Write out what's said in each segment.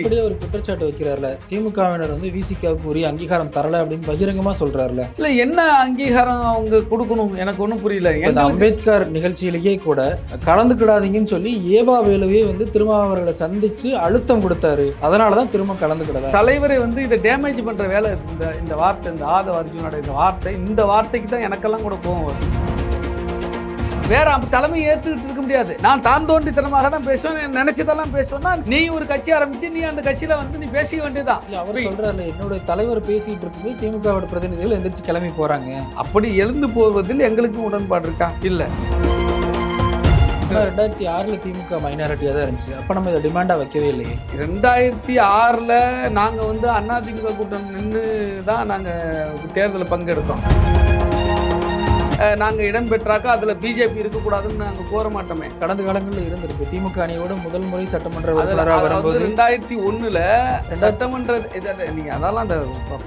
இப்படியே ஒரு குற்றச்சாட்டு வைக்கிறார்ல. திமுகவினர் வந்து விசிகாவுக்கு உரிய அங்கீகாரம் தரல அப்படின்னு பகிரங்கமா சொல்றாருல. இல்ல என்ன அங்கீகாரம் அவங்க கொடுக்கணும்? எனக்கு ஒன்றும் புரியல. இந்த அம்பேத்கர் நிகழ்ச்சியிலேயே கூட கலந்துக்கிடாதீங்கன்னு சொல்லி ஏவா வேலுவே வந்து திருமாவர்களை சந்திச்சு அழுத்தம் கொடுத்தாரு. அதனாலதான் திரும்ப கலந்துக்கிடதா தலைவரை வந்து இதை டேமேஜ் பண்ற வேலை இந்த இந்த வார்த்தை இந்த ஆதவ அர்ஜுனோட இந்த வார்த்தை இந்த வார்த்தைக்கு தான் எனக்கெல்லாம் கூட கோவம் வருது. வேற தலைமை ஏற்றுக்கிட்டு இருக்க முடியாது. நான் தான் தோண்டித்தனமாக தான் பேசுவேன் நினைச்சதெல்லாம் பேசுவேன்னா நீ ஒரு கட்சி ஆரம்பிச்சு நீ அந்த கட்சியில வந்து நீ பேசிக்க வேண்டியதுதான். இல்ல அவர் சொல்றாருல என்னுடைய தலைவர் பேசிட்டு இருக்கும்போது திமுகவோட பிரதிநிதிகள் எந்திரிச்சு கிளம்பி போறாங்க. அப்படி எழுந்து போவதில் எங்களுக்கும் உடன்பாடு இருக்கா? இல்ல. ரெண்டாயிரத்தி ஆறுல திமுக மைனாரிட்டியா தான் இருந்துச்சு. அப்ப நம்ம இதை டிமாண்டா வைக்கவே இல்லையே. ரெண்டாயிரத்தி ஆறில் நாங்கள் வந்து அதிமுக கூட்டம் நின்று தான் நாங்கள் தேர்தலில் பங்கெடுத்தோம். நாங்கள் இடம் பெற்றாக்கா அதில் பிஜேபி இருக்கக்கூடாதுன்னு நாங்கள் கோர மாட்டோமே கடந்த காலங்களில் இருந்திருக்கு. திமுக அணியோட முதல் முறை சட்டமன்ற உறுப்பினராக வரும்போது ரெண்டாயிரத்தி ஒன்றில் சட்டமன்ற நீங்கள் அதெல்லாம் அந்த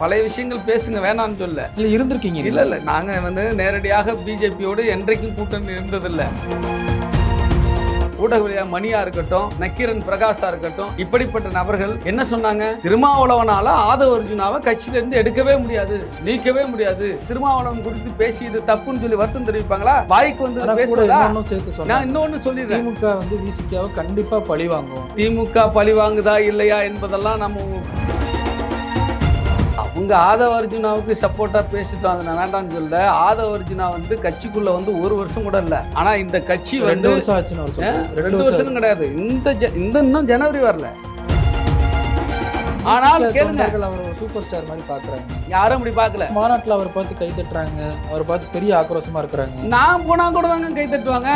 பழைய விஷயங்கள் பேசுங்க வேணாம்னு சொல்ல. இல்ல இருந்திருக்கீங்க. இல்லை இல்லை நாங்கள் வந்து நேரடியாக பிஜேபியோடு என்றைக்கும் கூட்டணி இருந்ததில்லை ஊடகவியா மணியா இருக்கட்டும் நக்கீரன் பிரகாஷா இருக்கட்டும் இப்படிப்பட்ட நபர்கள் என்ன சொன்னாங்க? திருமாவளவனால ஆதவ அர்ஜுனாவை கட்சியில இருந்து எடுக்கவே முடியாது நீக்கவே முடியாது. திருமாவளவன் குறித்து பேசி இது தப்புன்னு சொல்லி வருத்தம் தெரிவிப்பாங்களா? வாய்க்கு வந்து பேசுறதா நான் இன்னொன்னு சொல்லிடுறேன். திமுக வந்து விசிகாவை கண்டிப்பா பழி வாங்கும் திமுக பழி வாங்குதா இல்லையா என்பதெல்லாம் நம்ம அவங்க ஆதவ அர்ஜுனாவுக்கு சப்போர்ட்டா பேசிட்டோம் அதை வேண்டாம்னு சொல்ல ஆதவ அர்ஜுனா வந்து கட்சிக்குள்ள வந்து ஒரு வருஷம் கூட இல்ல. ஆனா இந்த கட்சி ரெண்டு வருஷம் சொல்றாரு. ரெண்டு வருஷம் கிடையாது. இந்த இந்த இன்னும் ஜனவரி வரல. ஆனால் கேளுங்க. அவர் சூப்பர் ஸ்டார் மாதிரி பாக்குறாங்க யாரும் அப்படி பார்க்கல. மாநாட்டுல அவரை பார்த்து கை தட்டுறாங்க. அவரை பார்த்து பெரிய ஆக்ரோஷமா இருக்கிறாங்க. நான் போனா கூட தாங்க கை தட்டுவாங்க.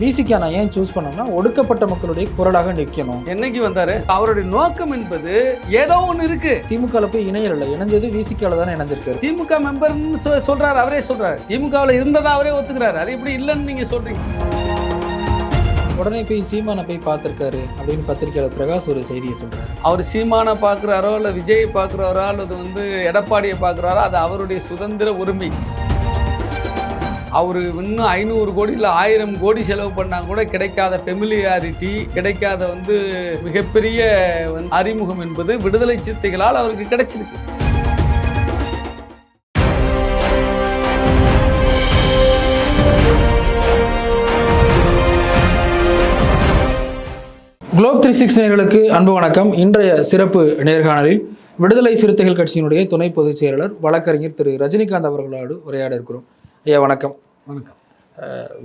விசிகா நான் ஏன் சூஸ் பண்ணோம்னா ஒடுக்கப்பட்ட மக்களுடைய குரலாக நிற்கணும். என்னைக்கு வந்தாரு? அவருடைய நோக்கம் என்பது ஏதோ ஒண்ணு இருக்கு. திமுகல போய் இணையல இணைஞ்சது விசிகால தானே இணைஞ்சிருக்காரு. திமுக மெம்பர்னு சொ- சொல்றாரு அவரே சொல்றாரு. திமுகவில் இருந்ததா அவரே ஒத்துக்கிறாரு. அது எப்படி இல்லைன்னு நீங்க சொல்றீங்க. உடனே போய் சீமானை போய் பார்த்திருக்காரு அப்படின்னு பத்திரிகையாளர் பிரகாஷ் ஒரு செய்தியை சொல்றாரு. அவர் சீமானை பார்க்குறாரோ இல்லை விஜயை பார்க்குறாரோ அல்லது வந்து எடப்பாடியை பார்க்குறாரோ அது அவருடைய சுதந்திர உரிமை. அவர் இன்னும் ஐநூறு கோடி இல்லை ஆயிரம் கோடி செலவு பண்ணா கூட கிடைக்காத ஃபெமிலியாரிட்டி கிடைக்காத வந்து மிகப்பெரிய அறிமுகம் என்பது விடுதலை சிறுத்தைகளால் அவருக்கு கிடைச்சிருக்கு. குளோப் த்ரீ சிக்ஸ் நேர்களுக்கு அன்பு வணக்கம். இன்றைய சிறப்பு நேர்காணலில் விடுதலை சிறுத்தைகள் கட்சியினுடைய துணை பொதுச் செயலாளர் வழக்கறிஞர் திரு ரஜினிகாந்த் அவர்களோடு உரையாட இருக்கிறோம். ஐயா வணக்கம். வணக்கம்.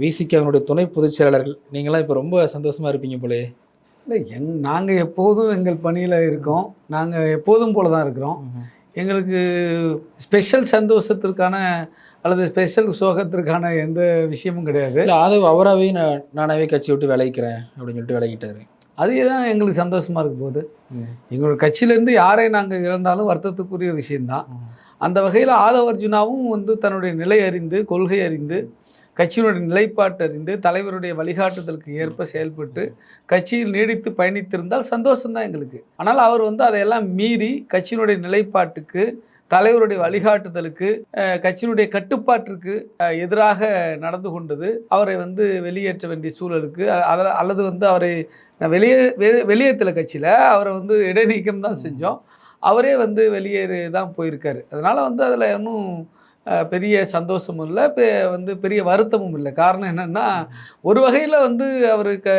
விசிகாவினுடைய துணை பொதுச் செயலாளர்கள் நீங்களாம் இப்போ ரொம்ப சந்தோஷமா இருப்பீங்க போலே. இல்லை எங் நாங்கள் எப்போதும் எங்கள் பணியில் இருக்கோம். நாங்கள் எப்போதும் போல தான் இருக்கிறோம். எங்களுக்கு ஸ்பெஷல் சந்தோஷத்திற்கான அல்லது ஸ்பெஷல் சோகத்திற்கான எந்த விஷயமும் கிடையாது. இல்லை ஆதவ் அவராகவே நான் நானாவே கட்சி விட்டு விலகிக்கிறேன் அப்படின்னு சொல்லிட்டு விலகிட்டாரு. அதே தான் எங்களுக்கு சந்தோஷமாக இருக்க போகுது எங்களோட கட்சியிலேருந்து யாரை நாங்கள் இழந்தாலும் வருத்தத்துக்குரிய விஷயம்தான். அந்த வகையில் ஆதவ அர்ஜுனாவும் வந்து தன்னுடைய நிலை அறிந்து கொள்கை அறிந்து கட்சியினுடைய நிலைப்பாட்டு அறிந்து தலைவருடைய வழிகாட்டுதலுக்கு ஏற்ப செயல்பட்டு கட்சியில் நீடித்து பயணித்திருந்தால் சந்தோஷம்தான் எங்களுக்கு. ஆனால் அவர் வந்து அதையெல்லாம் மீறி கட்சியினுடைய நிலைப்பாட்டுக்கு தலைவருடைய வழிகாட்டுதலுக்கு கட்சியினுடைய கட்டுப்பாட்டிற்கு எதிராக நடந்து கொண்டது அவரை வந்து வெளியேற்ற வேண்டிய சூழலுக்கு அல்லது வந்து அவரை வெளியே வெ- வெளியேற்றல கட்சியில் அவரை வந்து இடைநீக்கம் தான் செஞ்சோம். அவரே வந்து வெளியேறு தான் போயிருக்காரு. அதனால் வந்து அதில் இன்னும் பெரிய சந்தோஷமும் இல்லை பெ- வந்து பெரிய வருத்தமும் இல்லை. காரணம் என்னென்னா ஒரு வகையில் வந்து அவர் க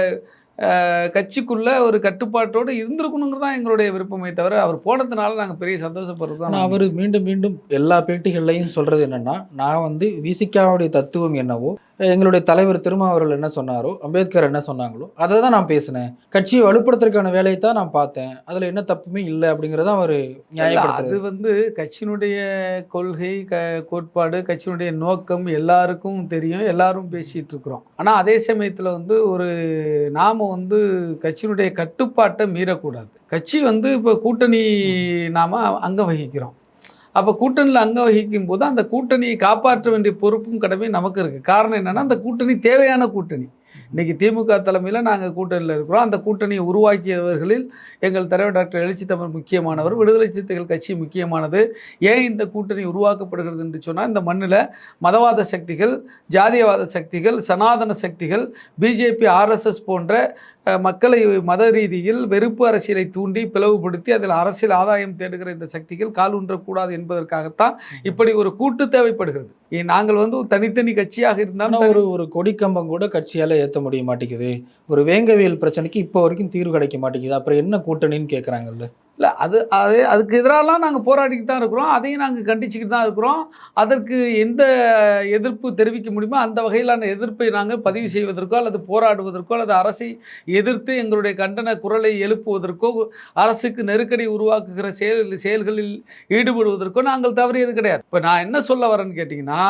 கட்சிக்குள்ள ஒரு கட்டுப்பாட்டோடு இருந்திருக்கணுங்கிறது தான் எங்களுடைய விருப்பமே தவிர அவர் போனதுனால நாங்கள் பெரிய சந்தோஷப்படுறது தான் அவர் மீண்டும் மீண்டும் எல்லா பேட்டிகள்லையும் சொல்றது என்னன்னா நான் வந்து விசிகாவுடைய தத்துவம் என்னவோ எங்களுடைய தலைவர் திருமாவர்கள் என்ன சொன்னாரோ அம்பேத்கர் என்ன சொன்னாங்களோ அதை தான் நான் பேசினேன். கட்சியை வலுப்படுத்துறதுக்கான வேலையை தான் நான் பார்த்தேன். அதுல என்ன தப்புமே இல்லை அப்படிங்கிறத அவர் இல்ல, அது வந்து கட்சியினுடைய கொள்கை க கோட்பாடு கட்சியினுடைய நோக்கம் எல்லாருக்கும் தெரியும் எல்லாரும் பேசிட்டு இருக்கிறோம். ஆனால் அதே சமயத்தில் வந்து ஒரு நாம வந்து கட்சியினுடைய கட்டுப்பாட்டை மீறக்கூடாது. கட்சி வந்து இப்போ கூட்டணி நாம அங்கம் வகிக்கிறோம். அப்போ கூட்டணியில் அங்கம் வகிக்கும் போது அந்த கூட்டணியை காப்பாற்ற வேண்டிய பொறுப்பும் கடமையும் நமக்கு இருக்குது காரணம் என்னென்னா அந்த கூட்டணி தேவையான கூட்டணி. இன்றைக்கி திமுக தலைமையில் நாங்கள் கூட்டணியில் இருக்கிறோம். அந்த கூட்டணியை உருவாக்கியவர்களில் எங்கள் தலைவர் டாக்டர் எழுச்சி தமிழ் முக்கியமானவர் விடுதலை சிறுத்தைகள் கட்சி முக்கியமானது. ஏன் இந்த கூட்டணி உருவாக்கப்படுகிறது என்று சொன்னால் இந்த மண்ணில் மதவாத சக்திகள் ஜாதியவாத சக்திகள் சனாதன சக்திகள் பிஜேபி ஆர்எஸ்எஸ் போன்ற மக்களை மத ரீதியில் வெறுப்பு அரசியலை தூண்டி பிளவுபடுத்தி அதில் அரசியல் ஆதாயம் தேடுகிற இந்த சக்திகள் கால் ஊன்றக்கூடாது என்பதற்காகத்தான் இப்படி ஒரு கூட்டு தேவைப்படுகிறது. நாங்கள் வந்து ஒரு தனித்தனி கட்சியாக இருந்தாலும் ஒரு ஒரு கொடிக்கம்பம் கூட கட்சியால ஏத்த முடிய மாட்டேங்குது. ஒரு வேங்கவியல் பிரச்சனைக்கு இப்போ வரைக்கும் தீர்வு கிடைக்க மாட்டேங்குது. அப்புறம் என்ன கூட்டணின்னு கேக்குறாங்கல்ல? இல்லை அது அது அதுக்கு எதிராலாம் நாங்கள் போராடிக்கிட்டு தான் இருக்கிறோம். அதையும் நாங்கள் கண்டிச்சுக்கிட்டு தான் இருக்கிறோம். அதற்கு எந்த எதிர்ப்பு தெரிவிக்க முடியுமோ அந்த வகையிலான எதிர்ப்பை நாங்கள் பதிவு செய்வதற்கோ அல்லது போராடுவதற்கோ அல்லது அரசை எதிர்த்து எங்களுடைய கண்டன குரலை எழுப்புவதற்கோ அரசுக்கு நெருக்கடி உருவாக்குகிற செயல் செயல்களில் ஈடுபடுவதற்கோ நாங்கள் தவறியது கிடையாது. இப்போ நான் என்ன சொல்ல வரேன்னு கேட்டிங்கன்னா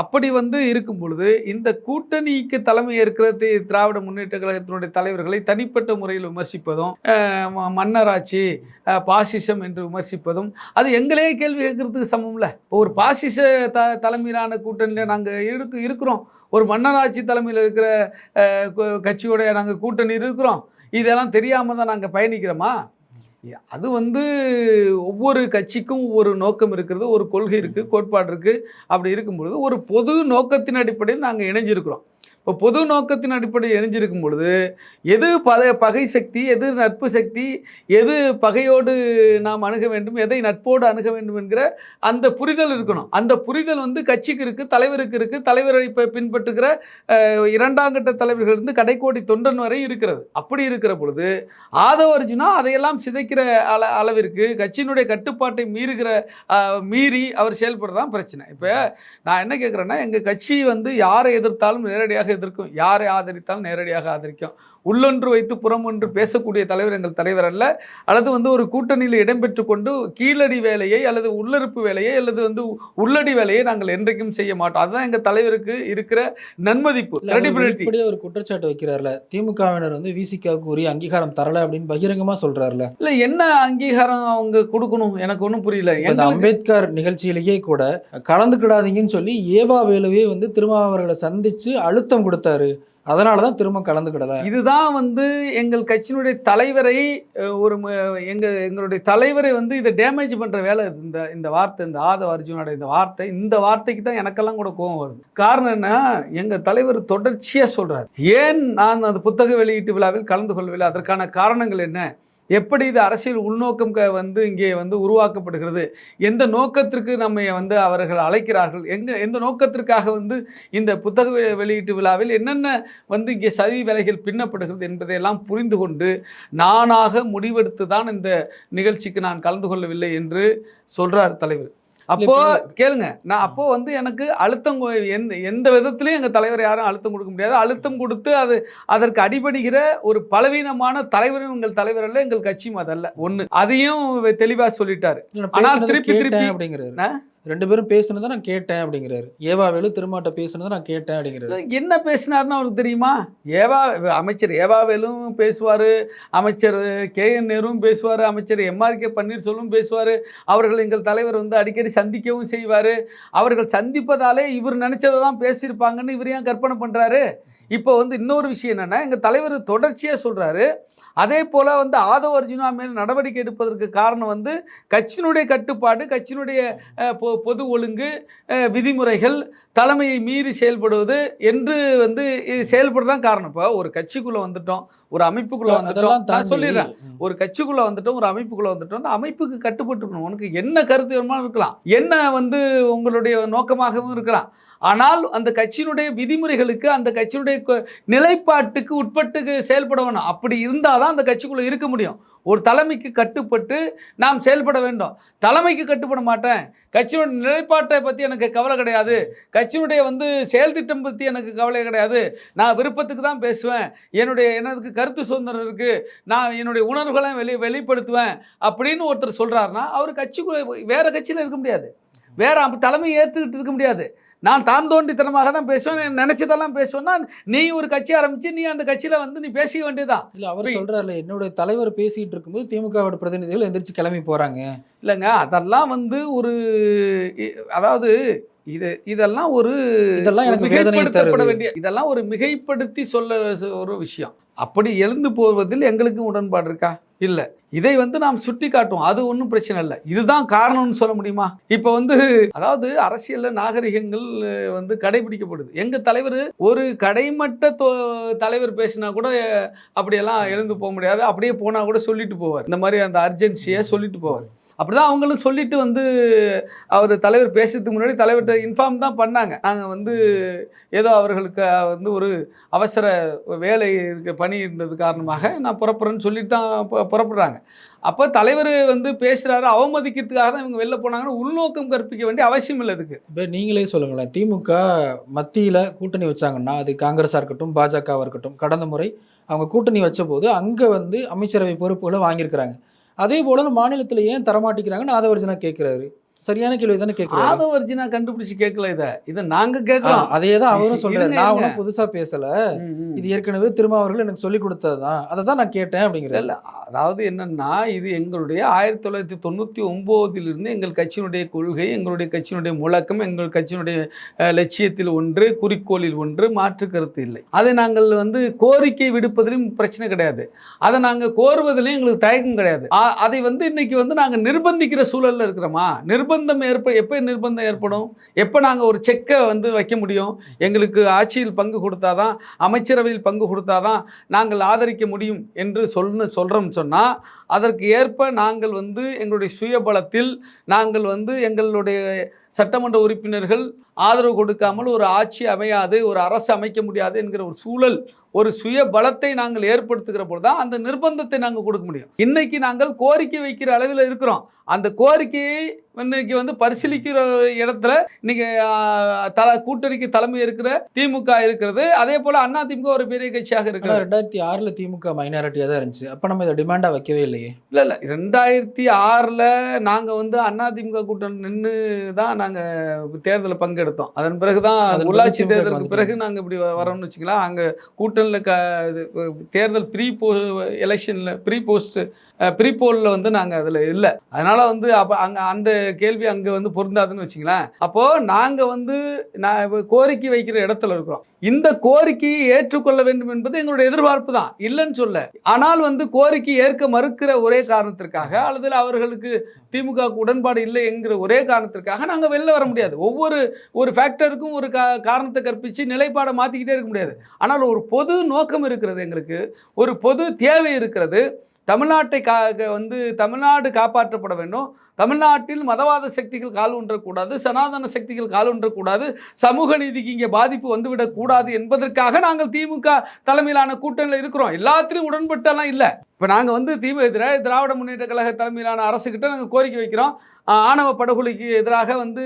அப்படி வந்து இருக்கும் பொழுது இந்த கூட்டணிக்கு தலைமை ஏற்கிறது திராவிட முன்னேற்ற கழகத்தினுடைய தலைவர்களை தனிப்பட்ட முறையில் விமர்சிப்பதும் மன்னராட்சி பாசிசம் என்று விமர்சிப்பதும் அது எங்களே கேள்வி கேட்கறதுக்கு சமம்ல. இப்போ ஒரு பாசிச த தலைமையிலான கூட்டணியில் நாங்கள் இருக்கு இருக்கிறோம். ஒரு மன்னராட்சி தலைமையில் இருக்கிற கட்சியோடைய நாங்கள் கூட்டணி இருக்கிறோம். இதெல்லாம் தெரியாமல் தான் நாங்கள் பயணிக்கிறோமா? அது வந்து ஒவ்வொரு கட்சிக்கும் ஒவ்வொரு நோக்கம் இருக்கிறது ஒரு கொள்கை இருக்குது கோட்பாடு இருக்குது அப்படி இருக்கும் பொழுது ஒரு பொது நோக்கத்தின் அடிப்படையில் நாங்கள் இணைஞ்சிருக்கிறோம். இப்போ பொது நோக்கத்தின் அடிப்படையில் இணைஞ்சிருக்கும் பொழுது எது பத பகை சக்தி எது நட்பு சக்தி எது பகையோடு நாம் அணுக வேண்டும் எதை நட்போடு அணுக வேண்டும் என்கிற அந்த புரிதல் இருக்கணும். அந்த புரிதல் வந்து கட்சிக்கு இருக்குது தலைவருக்கு இருக்குது தலைவரை இப்போ பின்பற்றுகிற இரண்டாங்கட்ட இரண்டாம் கட்ட தலைவர்கள் இருந்து கடைக்கோடி தொண்டன் வரை இருக்கிறது. அப்படி இருக்கிற பொழுது ஆதவ அர்ஜுனா அதையெல்லாம் சிதைக்கிற அள அளவிற்கு கட்சியினுடைய கட்டுப்பாட்டை மீறுகிற மீறி அவர் செயல்படுறதான் பிரச்சனை. இப்போ நான் என்ன கேட்குறேன்னா எங்கள் கட்சி வந்து யாரை எதிர்த்தாலும் நேரடியாக எதிர்க்கும் யாரை ஆதரித்தாலும் நேரடியாக ஆதரிக்கும். உள்ளொன்று வைத்து புறம் ஒன்று பேசக்கூடிய தலைவர் எங்கள் தலைவர் அல்ல. அல்லது வந்து ஒரு கூட்டணியில் இடம்பெற்று கொண்டு கீழடி வேலையை அல்லது உள்ளிருப்பு வேலையை அல்லது வந்து உள்ளடி வேலையை நாங்கள் என்றைக்கும் செய்ய மாட்டோம். அதுதான் எங்கள் தலைவருக்கு இருக்கிற நன்மதிப்பு. வெளிப்படையா ஒரு குற்றச்சாட்டு வைக்கிறார்ல. திமுகவினர் வந்து விசிகாவுக்கு உரிய அங்கீகாரம் தரல அப்படின்னு பகிரங்கமா சொல்றாருல. இல்லை என்ன அங்கீகாரம் அவங்க கொடுக்கணும்? எனக்கு ஒன்றும் புரியல. அம்பேத்கர் நிகழ்ச்சியிலேயே கூட கலந்துக்கிடாதீங்கன்னு சொல்லி ஏவா வேலுவே வந்து திரும்ப அவர்களை சந்திச்சு அழுத்தம் கொடுத்தாரு. அதனாலதான் திரும்ப கலந்துக்கிடல. இதுதான் வந்து எங்கள் கட்சியினுடைய தலைவரை ஒரு எங்கள் எங்க எங்களுடைய தலைவரை வந்து இதை டேமேஜ் பண்ணுற வேலை இந்த இந்த வார்த்தை இந்த ஆதவ அர்ஜுனோட இந்த வார்த்தை இந்த வார்த்தைக்கு தான் எனக்கெல்லாம் கூட கோபம் வருது. காரணம் என்ன? எங்கள் தலைவர் தொடர்ச்சியாக சொல்கிறார் ஏன் நான் அந்த புத்தக வெளியீட்டு விழாவில் கலந்து கொள்ளவில்லை? அதற்கான காரணங்கள் என்ன? எப்படி இது அரசியல் உள்நோக்கம் க- வந்து இங்கே வந்து உருவாக்கப்படுகிறது? எந்த நோக்கத்திற்கு நம்மை வந்து அவர்கள் அழைக்கிறார்கள்? எங்க எந்த நோக்கத்திற்காக வந்து இந்த புத்தக வெளியீட்டு விழாவில் என்னென்ன வந்து இங்கே சதி வேலைகள் பின்னப்படுகிறது என்பதையெல்லாம் புரிந்து கொண்டு நானாக முடிவெடுத்து தான் இந்த நிகழ்ச்சிக்கு நான் கலந்து கொள்ளவில்லை என்று சொல்றார் தலைவர். அப்போ கேளுங்க. நான் அப்போ வந்து எனக்கு அழுத்தம் எந்த எந்த விதத்திலையும் எங்கள் தலைவர் யாரும் அழுத்தம் கொடுக்க முடியாது. அழுத்தம் கொடுத்து அது அதற்கு அடிபடுகிற ஒரு பலவீனமான தலைவரும் எங்கள் தலைவர் அல்ல எங்கள் கட்சியும் அதல்ல ஒன்று அதையும் தெளிவாக சொல்லிட்டாரு. நான் ஆனா பேசுனதை திருப்பி திருப்பி- அப்படிங்கிறாரு. ஆ? ரெண்டு பேரும் பேசுனதை நான் கேட்டேன் அப்படிங்கிறாரு. ஏவா வேலு திருமாட்ட பேசுனதை நான் கேட்டேன் அப்படிங்கிறாரு. என்ன பேசினார்னு அவருக்கு தெரியுமா? ஏவா அமைச்சர் ஏவாவேலும் பேசுவார் அமைச்சர் கே என் நேரும் பேசுவார் அமைச்சர் எம்ஆர் கே பன்னீர்செல்வம் பேசுவார் அவர்கள் எங்கள் தலைவர் வந்து அடிக்கடி சந்திக்கவும் செய்வார். அவர்கள் சந்திப்பதாலே இவர் நினச்சதை தான் பேசியிருப்பாங்கன்னு இவர் ஏன் கற்பனை பண்ணுறாரு இப்போ வந்து இன்னொரு விஷயம் என்னென்னா எங்கள் தலைவர் தொடர்ச்சியாக சொல்கிறாரு அதே போல் வந்து ஆதவ அர்ஜுனா மேல் நடவடிக்கை எடுப்பதற்கு காரணம் வந்து கட்சியினுடைய கட்டுப்பாடு கட்சியினுடைய பொது ஒழுங்கு விதிமுறைகள் தலைமையை மீறி செயல்படுவது என்று வந்து இது செயல்படுறதான் காரணம். இப்போ ஒரு கட்சிக்குள்ளே வந்துட்டோம் ஒரு அமைப்புக்குள்ளே வந்துட்டோம். நான் சொல்லிடுறேன். ஒரு கட்சிக்குள்ளே வந்துட்டோம் ஒரு அமைப்புக்குள்ளே வந்துட்டோம் அந்த அமைப்புக்கு கட்டுப்பட்டு இருக்கணும். உனக்கு என்ன கருத்து வேணுமாலும் இருக்கலாம். என்ன வந்து உங்களுடைய நோக்கமாகவும் இருக்கலாம். ஆனால் அந்த கட்சியினுடைய விதிமுறைகளுக்கு அந்த கட்சியினுடைய நிலைப்பாட்டுக்கு உட்பட்டு செயல்பட வேணும். அப்படி இருந்தால் தான் அந்த கட்சிக்குள்ளே இருக்க முடியும். ஒரு தலைமைக்கு கட்டுப்பட்டு நாம் செயல்பட வேண்டும். தலைமைக்கு கட்டுப்பட மாட்டேன். கட்சியோட நிலைப்பாட்டை பற்றி எனக்கு கவலை கிடையாது. கட்சியினுடைய வந்து செயல் திட்டம் பற்றி எனக்கு கவலை கிடையாது. நான் விருப்பத்துக்கு தான் பேசுவேன். என்னுடைய எனக்கு கருத்து சுதந்திரம் இருக்குது நான் என்னுடைய உணர்வுகளை வெளி வெளிப்படுத்துவேன் அப்படின்னு ஒருத்தர் சொல்கிறாருன்னா அவர் கட்சிக்குள்ளே வேறு கட்சியில் இருக்க முடியாது. வேறு அப்ப தலைமை ஏற்றுக்கிட்டு இருக்க முடியாது. நான் தான் தோண்டித்தனமாக தான் பேசுவேன் நினச்சதெல்லாம் பேசுவேன்னா நீ ஒரு கட்சி ஆரம்பித்து நீ அந்த கட்சியில் வந்து நீ பேசிக்க வேண்டியதுதான். இல்ல அவர் சொல்றாருல என்னுடைய தலைவர் பேசிட்டு இருக்கும்போது திமுகவோட பிரதிநிதிகள் எந்திரிச்சு கிளம்பி போறாங்க. இல்லைங்க அதெல்லாம் வந்து ஒரு அதாவது இது இதெல்லாம் ஒரு இதெல்லாம் எனக்கு மிகைப்படுத்தப்பட. வேண்டிய இதெல்லாம் ஒரு மிகைப்படுத்தி சொல்ல ஒரு விஷயம். அப்படி எழுந்து போவதில் எங்களுக்கும் உடன்பாடு இருக்கா? இல்ல. இதை வந்து நாம் சுட்டி காட்டுவோம். அது ஒன்றும் பிரச்சனை இல்லை. இதுதான் காரணம்னு சொல்ல முடியுமா? இப்போ வந்து அதாவது அரசியலில் நாகரிகங்கள் வந்து கடைபிடிக்கப்படுது. எங்க தலைவர் ஒரு கடைமட்ட தொ- தலைவர் பேசினா கூட அப்படியெல்லாம் எழுந்து போக முடியாது. அப்படியே போனா கூட சொல்லிட்டு போவார். இந்த மாதிரி அந்த அர்ஜென்சியை சொல்லிட்டு போவார். அப்படிதான் அவங்களும் சொல்லிட்டு வந்து அவர் தலைவர் பேசுறதுக்கு முன்னாடி தலைவர்கிட்ட இன்ஃபார்ம் தான் பண்ணாங்க. நாங்கள் வந்து ஏதோ அவர்களுக்கு வந்து ஒரு அவசர வேலை இருக்க பணி இருந்தது காரணமாக நான் புறப்புறேன்னு சொல்லிட்டு தான் புறப்படுறாங்க. அப்போ தலைவர் வந்து பேசுகிறாரு அவமதிக்கிறதுக்காக தான் இவங்க வெளில போனாங்கன்னா உள்நோக்கம் கற்பிக்க வேண்டிய அவசியம் இல்லை இதுக்கு இப்போ நீங்களே சொல்லுங்களேன் திமுக மத்தியில் கூட்டணி வச்சாங்கன்னா அது காங்கிரஸாக இருக்கட்டும் பாஜகவாக இருக்கட்டும் கடந்த முறை அவங்க கூட்டணி வச்ச போது அங்கே வந்து அமைச்சரவை பொறுப்புகளை வாங்கியிருக்கிறாங்க. அதே போல மாநிலத்தில் ஏன் தரமாட்டிக்கிறாங்கன்னு ஆதவர்ஜனா கேட்குறாரு. சரியான கேள்வி தானே கேட்குறாரு ஆதவர்ஜினா கண்டுபிடிச்சு கேட்கல இதை. இதை நாங்கள் கேட்குறோம். அதே தான் அவரும் சொல்றாரு. இருங்க, நான். ஒன்றும் புதுசா பேசல. இது ஏற்கனவே திருமாவர்கள் எனக்கு சொல்லி கொடுத்தது தான். அதை தான் நான் கேட்டேன் அப்படிங்கிறாரு. இல்ல அதாவது என்னன்னா இது எங்களுடைய ஆயிரத்தி தொள்ளாயிரத்தி தொண்ணூற்றி ஒம்போதிலிருந்து எங்கள் கட்சியினுடைய கொள்கை எங்களுடைய கட்சியினுடைய முழக்கம் எங்கள் கட்சியினுடைய லட்சியத்தில் ஒன்று குறிக்கோளில் ஒன்று மாற்று கருத்து இல்லை. அதை நாங்கள் வந்து கோரிக்கை விடுப்பதிலும் பிரச்சனை கிடையாது. அதை நாங்கள் கோருவதிலையும் எங்களுக்கு தயக்கம் கிடையாது. அதை வந்து இன்னைக்கு வந்து நாங்கள் நிர்பந்திக்கிற சூழல்ல இருக்கிறோமா? நிர்பந்தம் ஏற்ப எப்போ நிர்பந்தம் ஏற்படும்? எப்போ நாங்கள் ஒரு செக்கை வந்து வைக்க முடியும்? எங்களுக்கு ஆட்சியில் பங்கு கொடுத்தாதான் அமைச்சரவையில் பங்கு கொடுத்தாதான் நாங்கள் ஆதரிக்க முடியும் என்று சொல்ல சொல்கிறோம் சொன்னால் அதற்கு ஏற்ப நாங்கள் வந்து எங்களுடைய சுயபலத்தில் நாங்கள் வந்து எங்களுடைய சட்டமன்ற உறுப்பினர்கள் ஆதரவு கொடுக்காமல் ஒரு ஆட்சி அமையாது ஒரு அரசு அமைக்க முடியாது என்கிற ஒரு சூழல் ஒரு சுய பலத்தை நாங்கள் ஏற்படுத்துகிற பொழுது தான் அந்த நிர்பந்தத்தை நாங்கள் கொடுக்க முடியும். இன்னைக்கு நாங்கள் கோரிக்கை வைக்கிற அளவில் இருக்கிறோம். அந்த கோரிக்கையை இன்னைக்கு வந்து பரிசீலிக்கிற இடத்துல இன்னைக்கு தல கூட்டணிக்கு தலைமை இருக்கிற திமுக இருக்கிறது. அதே போல அண்ணா திமுக ஒரு பெரிய கட்சியாக இருக்கிறது. ரெண்டாயிரத்தி ஆறுல திமுக மைனாரிட்டியா தான் இருந்துச்சு. அப்ப நம்ம இதை டிமாண்டா வைக்கவே இல்லையே. இல்லை இல்லை. ரெண்டாயிரத்தி ஆறில் நாங்கள் வந்து அதிமுக கூட்டம் நின்று தான் நாங்கள் தேர்தலில் பங்கெடுத்தோம். அதன் பிறகு தான் உள்ளாட்சி தேர்தலுக்கு. பிறகு நாங்கள் இப்படி வரோம்னு வச்சுக்கலாம் அங்கே கூட்டணியில் க தேர்தல் ப்ரீ போ எலெக்ஷனில் ப்ரீ போஸ்ட் ப்ரீ போலில் வந்து நாங்கள் அதில் இல்லை. அதனால் வந்து அப்போ அங்கே அந்த கேள்வி அங்கே வந்து பொருந்தாதுன்னு வச்சுங்களேன் அப்போது நாங்கள் வந்து நான் கோரிக்கை வைக்கிற இடத்துல இருக்கிறோம். இந்த கோரிக்கையை ஏற்றுக்கொள்ள வேண்டும் என்பது எங்களுடைய எதிர்பார்ப்பு தான். இல்லைன்னு சொல்ல. ஆனால் வந்து கோரிக்கை ஏற்க மறுக்கிற ஒரே காரணத்திற்காக அல்லது அவர்களுக்கு திமுக உடன்பாடு இல்லை என்கிற ஒரே காரணத்திற்காக நாங்கள் வெளில வர முடியாது. ஒவ்வொரு ஒரு ஃபேக்டருக்கும் ஒரு கா காரணத்தை கற்பித்து நிலைப்பாடை மாற்றிக்கிட்டே இருக்க முடியாது. ஆனால் ஒரு பொது நோக்கம் இருக்கிறது எங்களுக்கு. ஒரு பொது தேவை இருக்கிறது. தமிழ்நாட்டை கா வந்து தமிழ்நாடு காப்பாற்றப்பட வேண்டும். தமிழ்நாட்டில் மதவாத சக்திகள் கால் ஊன்றக்கூடாது சனாதன சக்திகள் கால் ஊன்றக்கூடாது சமூக நீதிக்கு இங்கே பாதிப்பு வந்துவிடக்கூடாது என்பதற்காக நாங்கள் திமுக தலைமையிலான கூட்டணியில் இருக்கிறோம். எல்லாத்திலையும் உடன்பட்டெல்லாம் இல்லை. இப்போ நாங்கள் வந்து திமுக திராவிட முன்னேற்ற கழக தலைமையிலான அரசுக்கிட்ட நாங்கள் கோரிக்கை வைக்கிறோம். ஆணவ படுகொலைக்கு எதிராக வந்து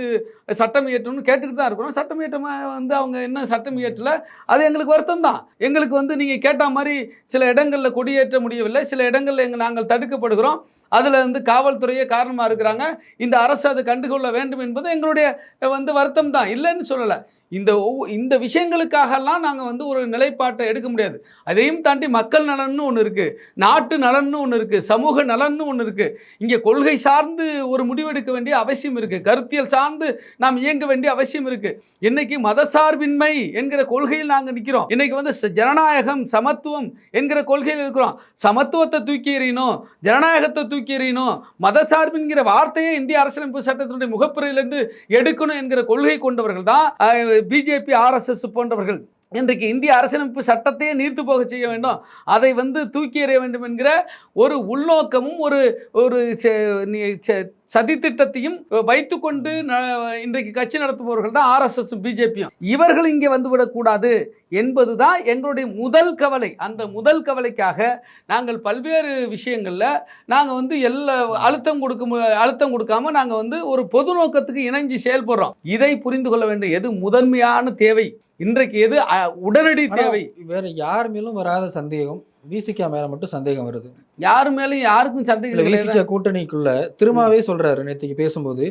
சட்டம் இயற்றணும்னு கேட்டுக்கிட்டு தான் இருக்கிறோம். சட்டம் இயற்றமாக வந்து அவங்க என்ன சட்டம் இயற்றல அது எங்களுக்கு வருத்தம் தான். எங்களுக்கு வந்து நீங்கள் கேட்ட மாதிரி சில இடங்களில் கொடியேற்ற முடியவில்லை. சில இடங்களில் எங்கள் நாங்கள் தடுக்கப்படுகிறோம். அதில் வந்து காவல்துறையே காரணமாக இருக்கிறாங்க. இந்த அரசு அதை கண்டுகொள்ள வேண்டும் என்பது எங்களுடைய வந்து வருத்தம் தான் இல்லைன்னு சொல்லலை. இந்த ஒவ்வொ- இந்த விஷயங்களுக்காகலாம் நாங்கள் வந்து ஒரு நிலைப்பாட்டை எடுக்க முடியாது. அதையும் தாண்டி மக்கள் நலன்னு ஒன்று இருக்குது நாட்டு நலன்னு ஒன்று இருக்குது சமூக நலன்னு ஒன்று இருக்குது இங்கே கொள்கை சார்ந்து ஒரு முடிவெடுக்க வேண்டிய அவசியம் இருக்குது கருத்தியல் சார்ந்து நாம் இயங்க வேண்டிய அவசியம் இருக்குது இன்னைக்கு மதசார்பின்மை என்கிற கொள்கையில் நாங்கள் நிற்கிறோம் இன்றைக்கி வந்து ச- ஜனநாயகம் சமத்துவம் என்கிற கொள்கையில் இருக்கிறோம். சமத்துவத்தை தூக்கி எறியணும் ஜனநாயகத்தை தூக்கி எறியணும் மதசார்பின்கிற வார்த்தையே இந்திய அரசியலமைப்பு சட்டத்தினுடைய முகப்புறையிலிருந்து எடுக்கணும் என்கிற கொள்கை கொண்டவர்கள் தான் பிஜேபி ஆர்எஸ்எஸ் போன்றவர்கள் இன்றைக்கு இந்திய அரசியலமைப்பு சட்டத்தையே நீர்த்து போக செய்ய வேண்டும். அதை வந்து தூக்கி எறிய வேண்டும் என்கிற ஒரு உள்நோக்கமும் ஒரு ஒரு செ- சதித்திட்டத்தையும் வைத்துக்கொண்டு இன்றைக்கு கட்சி நடத்துபவர்கள் தான் ஆர்எஸ்எஸ் பிஜேபியும் இவர்கள் இங்கே வந்துவிடக்கூடாது என்பது தான் எங்களுடைய முதல் கவலை. அந்த முதல் கவலைக்காக நாங்கள் பல்வேறு விஷயங்களில் நாங்கள் வந்து எல்லா அழுத்தம் கொடுக்க அழுத்தம் கொடுக்காம நாங்கள் வந்து ஒரு பொது நோக்கத்துக்கு இணைஞ்சு செயல்படுறோம். இதை புரிந்து கொள்ள வேண்டும் எது? முதன்மையான தேவை. இன்றைக்கு எது? உடனடி தேவை. வேற யார் மேலும் வராத சந்தேகம். விசிகா மேல மட்டும் சந்தேகம் வருது. யாரு மேலும் யாருக்கும் சந்தேகம். விசிகா கூட்டணிக்குள்ள திருமாவே சொல்றாரு நேற்றுக்கு பேசும்போது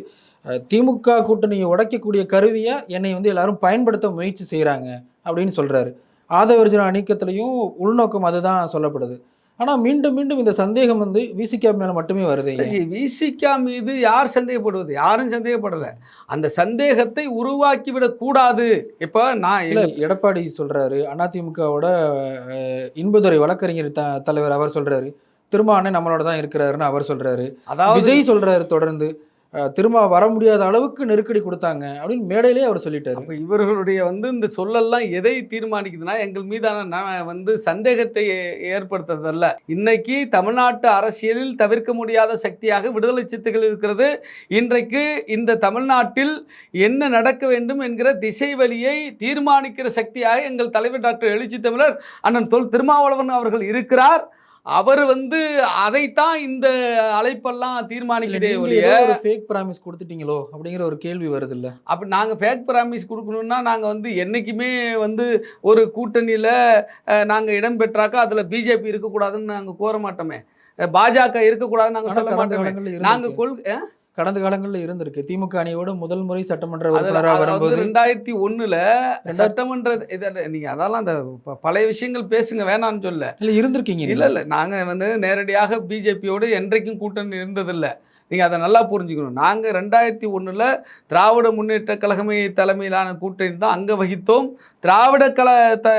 திமுக கூட்டணியை உடைக்கக்கூடிய கருவியா என்னை வந்து எல்லாரும் பயன்படுத்த முயற்சி செய்றாங்க அப்படின்னு சொல்றாரு. ஆதவர்ஜன நீக்கத்திலையும் உள்நோக்கம் அதுதான் சொல்லப்படுது. ஆனா மீண்டும் மீண்டும் இந்த சந்தேகம் வந்து விசிகா மேல மட்டுமே வருது விசிகா மீது யார் சந்தேகப்படுவது? யாரும் சந்தேகப்படலை. அந்த சந்தேகத்தை உருவாக்கிவிடக் கூடாது. இப்போ நான் இல்ல எடப்பாடி சொல்றாரு அதிமுகவோட இன்பதுரை வழக்கறிஞர் த தலைவர் அவர் சொல்றாரு திருமாவனே நம்மளோட தான் இருக்கிறாருன்னு அவர் சொல்றாரு. அதாவது விஜய் சொல்றாரு தொடர்ந்து திரும்ப திருமா வர முடியாத அளவுக்கு நெருக்கடி கொடுத்தாங்க அப்படின்னு மேடையிலே அவர் சொல்லிட்டாரு. அப்போ இவர்களுடைய வந்து இந்த சொல்லெல்லாம் எதை தீர்மானிக்குதுன்னா எங்கள் மீதான நான் வந்து சந்தேகத்தை ஏற்படுத்துறதல்ல. இன்னைக்கு தமிழ்நாட்டு அரசியலில் தவிர்க்க முடியாத சக்தியாக விடுதலை சித்துகள் இருக்கிறது. இன்றைக்கு இந்த தமிழ்நாட்டில் என்ன நடக்க வேண்டும் என்கிற திசை வழியை தீர்மானிக்கிற சக்தியாக எங்கள் தலைவர் டாக்டர் எழுச்சி தமிழர் அண்ணன் தொல் திருமாவளவன் அவர்கள் இருக்கிறார். அவர் வந்து அதைத்தான் இந்த அழைப்பெல்லாம் தீர்மானிக்கிறே நீங்க ஒழிய ஒரு ஃபேக் ப்ராமிஸ் கொடுத்துட்டீங்களோ அப்படிங்கிற ஒரு கேள்வி வருது இல்ல அப்போ நாங்கள் ஃபேக் ப்ராமிஸ் கொடுக்கணுன்னா நாங்கள் வந்து என்றைக்குமே வந்து ஒரு கூட்டணியில் நாங்கள் இடம் பெற்றாக்கா அதில் பிஜேபி இருக்கக்கூடாதுன்னு நாங்கள் கோர மாட்டோமே. பாஜக இருக்கக்கூடாதுன்னு நாங்கள் சொல்ல மாட்டோமே. நாங்கள் இருந்திருக்கு. கொள்கை கடந்த காலங்கள்ல இருந்திருக்கு. திமுக அணியோட முதல் முறை சட்டமன்ற உறுப்பினராக வரும்போது ரெண்டாயிரத்தி ஒண்ணுல ரெண்டாயிரத்தி- சட்டமன்ற இதை நீங்கள் அதெல்லாம் அந்த பழைய விஷயங்கள் பேசுங்க வேணாம்னு சொல்ல. இல்ல இருந்திருக்கீங்க இல்லை. இல்லை. நாங்கள் வந்து நேரடியாக பிஜேபியோடு என்றைக்கும் கூட்டணி இருந்ததில்லை. நீங்கள் அதை நல்லா புரிஞ்சுக்கணும். நாங்கள் ரெண்டாயிரத்தி ஒன்றில் திராவிட முன்னேற்ற கழகமே தலைமையிலான கூட்டணி தான் அங்கே வகித்தோம். திராவிட கல த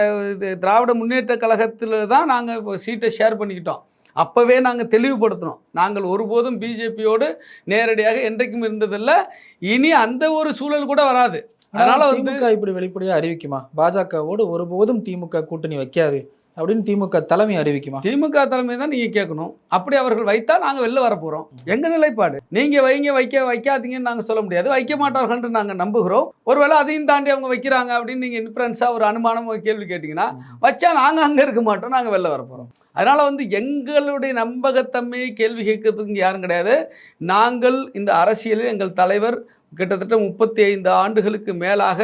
திராவிட முன்னேற்ற கழகத்தில் தான் நாங்கள் சீட்டை ஷேர் பண்ணிக்கிட்டோம். அப்போவே நாங்கள் தெளிவுபடுத்தினோம் நாங்கள் ஒருபோதும் பிஜேபியோடு நேரடியாக என்றைக்கும் இருந்ததில்லை. இனி அந்த ஒரு சூழல் கூட வராது. அதனால வந்து திமுக இப்படி வெளிப்படையா அறிவிக்குமா? பாஜகவோடு ஒருபோதும் திமுக கூட்டணி வைக்காது. அப்படின்னு திமுக தலைமை அறிவிக்குமா? திமுக தலைமை தான் நீங்கள் கேட்கணும். அப்படி அவர்கள் வைத்தால் நாங்கள் வெளில வரப்போகிறோம் எங்கள் நிலைப்பாடு? நீங்கள் வைங்க வைக்க வைக்காதீங்கன்னு நாங்கள் சொல்ல முடியாது. வைக்க மாட்டார்கள்னு நாங்கள் நம்புகிறோம். ஒருவேளை அதையும் தாண்டி அவங்க வைக்கிறாங்க அப்படின்னு நீங்கள் இன்ஃபரன்ஸாக ஒரு அனுமானம் ஒரு கேள்வி கேட்டிங்கன்னா வச்சா நாங்கள் அங்கே இருக்க மாட்டோம். நாங்கள் வெளில வரப்போகிறோம் அதனால் வந்து எங்களுடைய நம்பகத்தன்மையை கேள்வி கேட்கறதுக்கு யாரும் கிடையாது. நாங்கள் இந்த அரசியலில் எங்கள் தலைவர் கிட்டத்தட்ட முப்பத்தி ஐந்து ஆண்டுகளுக்கு மேலாக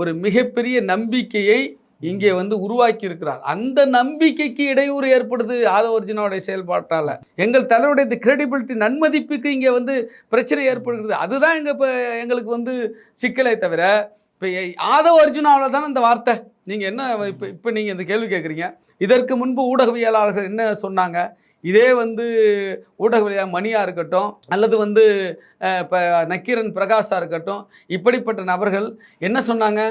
ஒரு மிகப்பெரிய நம்பிக்கையை இங்கே வந்து உருவாக்கி இருக்கிறார் அந்த நம்பிக்கைக்கு இடையூறு ஏற்படுது ஆதவர்ஜினாவுடைய செயல்பாட்டால். எங்கள் தலைவருடைய கிரெடிபிலிட்டி நன்மதிப்புக்கு இங்கே வந்து பிரச்சனை ஏற்படுகிறது. அதுதான் எங்கள் இப்போ எங்களுக்கு வந்து சிக்கலை தவிர இப்போ ஆதவ அர்ஜுனாவில் தானே இந்த வார்த்தை? நீங்கள் என்ன இப்போ இப்போ நீங்கள் இந்த கேள்வி கேட்குறீங்க இதற்கு முன்பு ஊடகவியலாளர்கள் என்ன சொன்னாங்க? இதே வந்து ஊடகவியலாளர் மணியாக இருக்கட்டும் அல்லது வந்து இப்போ நக்கீரன் பிரகாஷாக இருக்கட்டும் இப்படிப்பட்ட நபர்கள் என்ன சொன்னாங்க?